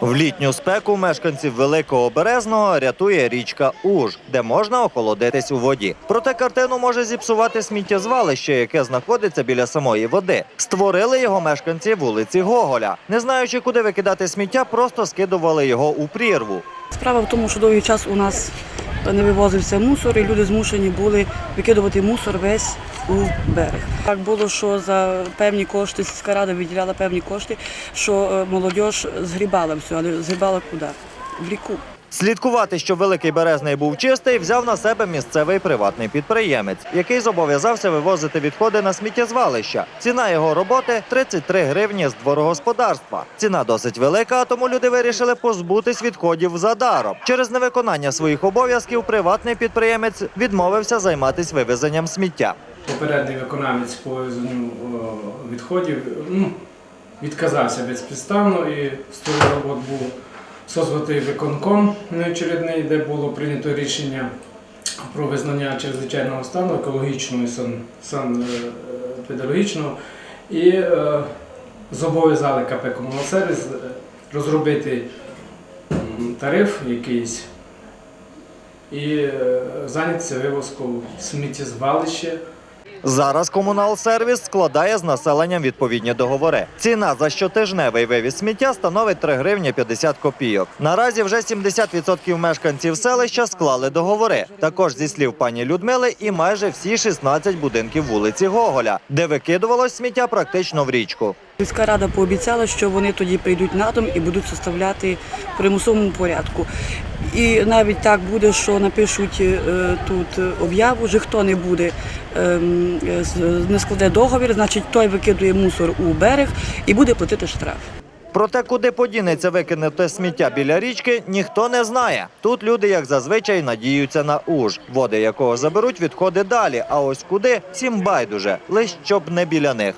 В літню спеку мешканців Великого Березного рятує річка Уж, де можна охолодитись у воді. Проте картину може зіпсувати сміттєзвалище, яке знаходиться біля самої води. Створили його мешканці вулиці Гоголя. Не знаючи, куди викидати сміття, просто скидували його у прірву. Справа в тому, що довгий час у нас не вивозився мусор, і люди змушені були викидувати мусор весь у берег. Так було, що за певні кошти сільська рада виділяла певні кошти, що е, молодь згрібала все, але згрібала куди? В ріку. Слідкувати, щоб великий березний був чистий, взяв на себе місцевий приватний підприємець, який зобов'язався вивозити відходи на сміттєзвалища. Ціна його роботи 33 гривні з дворогосподарства. Ціна досить велика, тому люди вирішили позбутись відходів задаром. Через невиконання своїх обов'язків приватний підприємець відмовився займатися вивезенням сміття. Попередній виконавець по вивезенню відходів ну, відказався безпідставно і з тої роботи був созватий виконком неочередний, де було прийнято рішення про визнання чрезвичайного стану екологічного і сан, сан, е, і е, зобов'язали КП «Комунальсервіс» е, розробити тариф якийсь і е, зайнятися вивозкою сміттєзвалища. Зараз комуналсервіс складає з населенням відповідні договори. Ціна за щотижневий вивіз сміття становить 3 гривні 50 копійок. Наразі вже 70% мешканців селища склали договори. Також зі слів пані Людмили, і майже всі 16 будинків вулиці Гоголя, де викидувалось сміття практично в річку. Сільська рада пообіцяла, що вони тоді прийдуть на дом і будуть составляти в примусовому порядку. І навіть так буде, що напишуть е, тут об'яву, що хто не буде ем, не складе договір, значить той викидує мусор у берег і буде платити штраф. Проте, куди подінеться викинуте сміття біля річки, ніхто не знає. Тут люди, як зазвичай, надіються на уж, води якого заберуть відходи далі. А ось куди всім байдуже, лиш щоб не біля них.